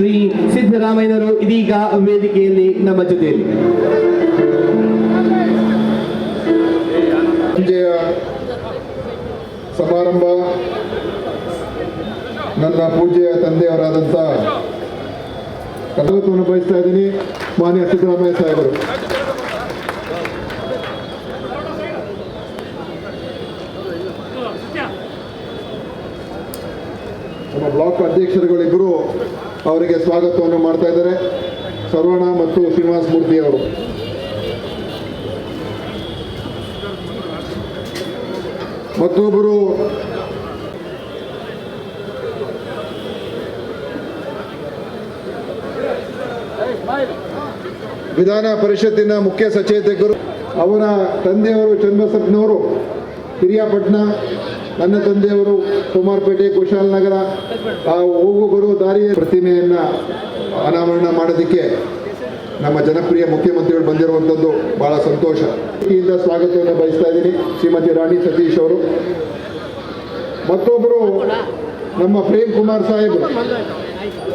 ಶ್ರೀ ಸಿದ್ದರಾಮಯ್ಯನವರು ಇದೀಗ ವೇದಿಕೆಯಲ್ಲಿ ನಮ್ಮ ಜೊತೆಯಲ್ಲಿ. ಸಮಾರಂಭ, ನನ್ನ ಪೂಜೆಯ ತಂದೆಯವರಾದಂಥ ಕಡಲತ್ವವನ್ನು ಬಯಸ್ತಾ ಇದ್ದೀನಿ, ಮಾನ್ಯ ಸಿದ್ದರಾಮಯ್ಯ ಸಾಹೇಬರು. ನಮ್ಮ ಬ್ಲಾಕ್ ಅಧ್ಯಕ್ಷರುಗಳಿಬ್ಬರು ಅವರಿಗೆ ಸ್ವಾಗತವನ್ನು ಮಾಡ್ತಾ ಇದ್ದಾರೆ. ಸರ್ವಣ ಮತ್ತು ಶ್ರೀನಿವಾಸ ಮೂರ್ತಿ ಅವರು. ಮತ್ತೊಬ್ಬರು ವಿಧಾನ ಪರಿಷತ್ತಿನ ಮುಖ್ಯ ಸಚೇತಕರು ಅವರ ತಂದೆಯವರು ಚಂದ್ರಸಪ್ನವರು ಹಿರಿಯಾಪಟ್ಟಣ ನನ್ನ ತಂದೆಯವರು ಕುಮಾರ್ಪೇಟೆ ಕುಶಾಲನಗರ ಆ, ಹೋಗು ಬರುವ ದಾರಿಯ ಪ್ರತಿಮೆಯನ್ನು ಅನಾವರಣ ಮಾಡೋದಕ್ಕೆ ನಮ್ಮ ಜನಪ್ರಿಯ ಮುಖ್ಯಮಂತ್ರಿಗಳು ಬಂದಿರುವಂಥದ್ದು ಬಹಳ ಸಂತೋಷ. ಇಂದ ಸ್ವಾಗತವನ್ನು ಬಯಸ್ತಾ ಇದ್ದೀನಿ ಶ್ರೀಮತಿ ರಾಣಿ ಸತೀಶ್ ಅವರು. ಮತ್ತೊಬ್ಬರು ನಮ್ಮ ಪ್ರೇಮ್ ಕುಮಾರ್ ಸಾಹೇಬ್.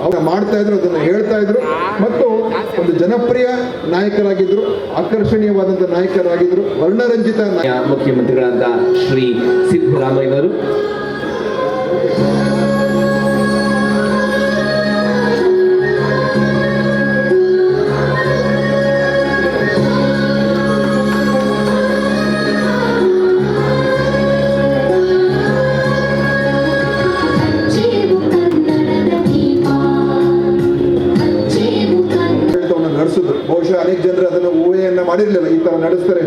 ಅವರು ಮಾಡ್ತಾ ಇದ್ರು, ಅದನ್ನು ಹೇಳ್ತಾ ಇದ್ರು. ಮತ್ತು ಒಂದು ಜನಪ್ರಿಯ ನಾಯಕರಾಗಿದ್ರು ಆಕರ್ಷಣೀಯವಾದಂಥ ನಾಯಕರಾಗಿದ್ರು ವರ್ಣರಂಜಿತ ಮುಖ್ಯಮಂತ್ರಿಗಳಾದ ಶ್ರೀ ಸಿದ್ದರಾಮಯ್ಯನವರು ಬಹುಶಃ ಅನೇಕ ಜನರು ಅದನ್ನು ಊಹೆಯನ್ನು ಮಾಡಿರಲಿಲ್ಲ. ಈ ಥರ ನಡೆಸ್ತಾರೆ